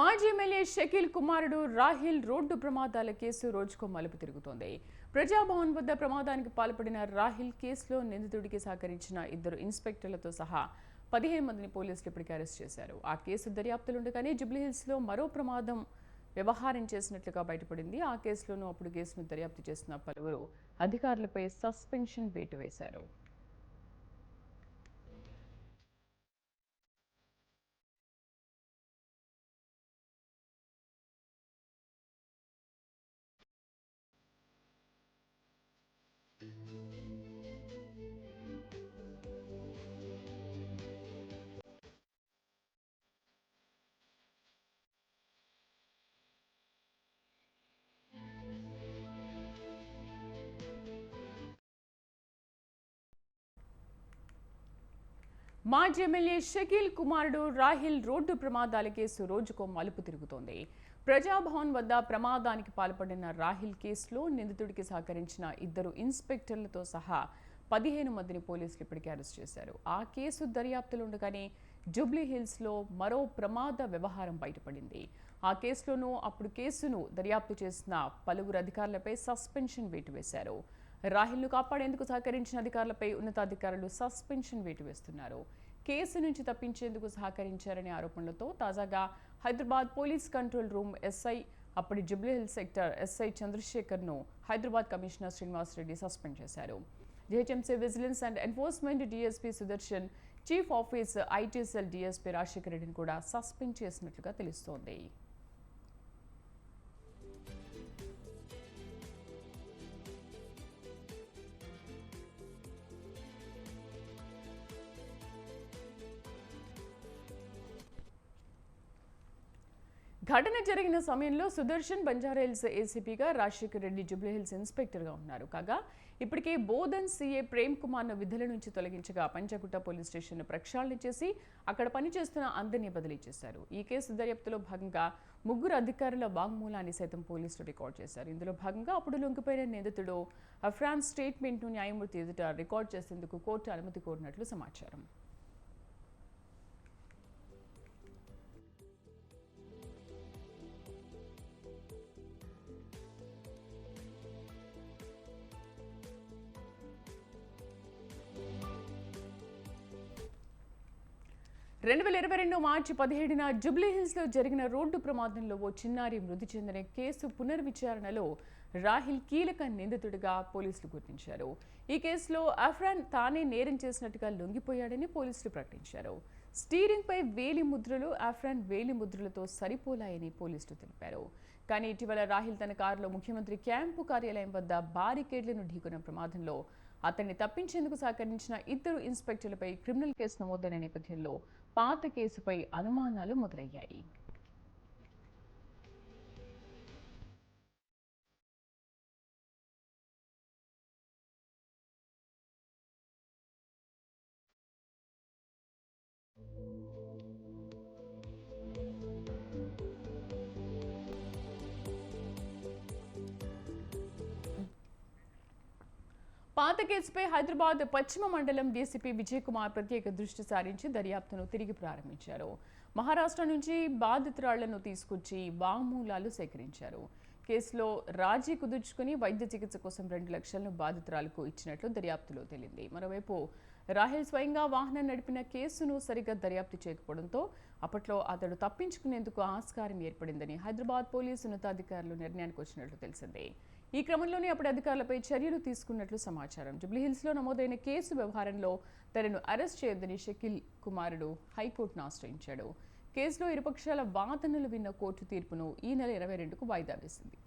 మాజీ ఎమ్మెల్యే షకీల్ కుమారుడు రాహిల్ రోడ్డు ప్రమాదాల కేసు రోజుకో మలుపు తిరుగుతోంది. ప్రజాభవన్ వద్ద ప్రమాదానికి పాల్పడిన రాహిల్ కేసులో నిందితుడికి సహకరించిన ఇద్దరు ఇన్స్పెక్టర్లతో సహా పదిహేను మందిని పోలీసులు ఇప్పటికే అరెస్ట్ చేశారు. ఆ కేసు దర్యాప్తులుండగానే జూబ్లీహిల్స్లో మరో ప్రమాదం వ్యవహారం చేసినట్లుగా బయటపడింది. ఆ కేసులోనూ అప్పుడు కేసును దర్యాప్తు చేసిన పలువురు అధికారులపై సస్పెన్షన్ వేటు వేశారు. మాజీ ఎమ్మెల్యే షకీల్ కుమారుడు రాహిల్ రోడ్డు ప్రమాదాల కేసు రోజుకో మలుపు తిరుగుతోంది. ప్రజాభవన్ వద్ద ప్రమాదానికి పాల్పడిన రాహిల్ కేసులో నిందితుడికి సహకరించిన ఇద్దరు ఇన్స్పెక్టర్లతో సహా పదిహేను మందిని పోలీసులు ఇప్పటికే అరెస్ట్ చేశారు. ఆ కేసు దర్యాప్తులు ఉండగానే జూబ్లీ హిల్స్లో మరో ప్రమాద వ్యవహారం బయటపడింది. ఆ కేసులోనూ అప్పుడు కేసును దర్యాప్తు చేసిన పలువురు అధికారులపై సస్పెన్షన్ వేటు వేశారు. రాహిల్ను కాపాడేందుకు సహకరించిన అధికారులపై ఉన్నతాధికారులు సస్పెన్షన్ వేటు వేస్తున్నారు. కేసు నుంచి తప్పించేందుకు సహకరించారనే ఆరోపణలతో తాజాగా Hyderabad police control room SI అప్పటి జుబ్లీహిల్ సెక్టర్ ఎస్ఐ చంద్రశేఖర్ను హైదరాబాద్ కమిషనర్ శ్రీనివాస్ రెడ్డి సస్పెండ్ చేశారు. GHMC vigilance and enforcement DSP Sudarshan chief office IT cell DSP Rajasekhar రెడ్డిని కూడా సస్పెండ్ చేసినట్లుగా తెలుస్తోంది. ఘటన జరిగిన సమయంలో సుదర్శన్ బంజారాహిల్స్ ఏసీపీగా రాజశేఖర్ రెడ్డి జూబ్లీహిల్స్ ఇన్స్పెక్టర్గా ఉన్నారు. కాగా ఇప్పటికే బోధన్ సీఏ ప్రేమ్ కుమార్ను విధుల నుంచి తొలగించగా పంచగుట్ట పోలీస్ స్టేషన్ ప్రక్షాళన చేసి అక్కడ పనిచేస్తున్న అందరినీ బదిలీ చేశారు. ఈ కేసు దర్యాప్తులో భాగంగా ముగ్గురు అధికారుల వాంగ్మూలాన్ని సైతం పోలీసులు రికార్డ్ చేశారు. ఇందులో భాగంగా అప్పుడు లొంగిపోయిన నిందితుడు ఫ్రాన్స్ స్టేట్మెంట్ను న్యాయమూర్తి ఎదుట రికార్డ్ చేసేందుకు కోర్టు అనుమతి కోరినట్లు సమాచారం. రెండు వేల ఇరవై రెండు మార్చి పదిహేడున జూబ్లీహిల్స్లో జరిగిన రోడ్డు ప్రమాదంలో ఓ చిన్నారి మృతి చెందిన కేసు పునర్విచారణలో రాహిల్ కీలక నిందితుడిగా పోలీసులు గుర్తించారు. ఈ కేసులో అఫ్రాన్ తానే నేరం చేసినట్టుగా లొంగిపోయాడని పోలీసులు ప్రకటించారు. స్టీరింగ్ పై వేలి ముద్రలు అఫ్రాన్ వేలి ముద్రలతో సరిపోలాయని పోలీసులు తెలిపారు. కానీ ఇటీవల రాహిల్ తన కారులో ముఖ్యమంత్రి క్యాంపు కార్యాలయం వద్ద బారికేడ్లను ఢీకొన్న ప్రమాదంలో అతన్ని తప్పించేందుకు సహకరించిన ఇద్దరు ఇన్స్పెక్టర్లపై క్రిమినల్ కేసు నమోదైన నేపథ్యంలో పాత కేసుపై అనుమానాలు మొదలయ్యాయి. పాత కేసుపై హైదరాబాద్ పశ్చిమ మండలం డీసీపీ విజయ్ కుమార్ ప్రత్యేక దృష్టి సారించి దర్యాప్తును తిరిగి ప్రారంభించారు. మహారాష్ట్ర నుంచి బాధితురాళ్ళను తీసుకొచ్చి వాంగ్మూలాలు సేకరించారు. కేసులో రాజీ కుదుర్చుకుని వైద్య చికిత్స కోసం రెండు లక్షలను బాధితురాలకు ఇచ్చినట్లు దర్యాప్తులో తేలింది. మరోవైపు రాహిల్ స్వయంగా వాహనం నడిపిన కేసును సరిగ్గా దర్యాప్తు చేయకపోవడంతో అప్పట్లో అతడు తప్పించుకునేందుకు ఆస్కారం ఏర్పడిందని హైదరాబాద్ పోలీసు ఉన్నతాధికారులు నిర్ణయానికి వచ్చినట్లు తెలిసిందే. ఈ క్రమంలోనే అప్పటి అధికారులపై చర్యలు తీసుకున్నట్లు సమాచారం. జూబ్లీహిల్స్లో నమోదైన కేసు వ్యవహారంలో తనను అరెస్ట్ చేయొద్దని షకిల్ కుమారుడు హైకోర్టును ఆశ్రయించాడు. కేసులో ఇరుపక్షాల వాదనలు విన్న కోర్టు తీర్పును ఈ నెల ఇరవై రెండుకు వాయిదా వేసింది.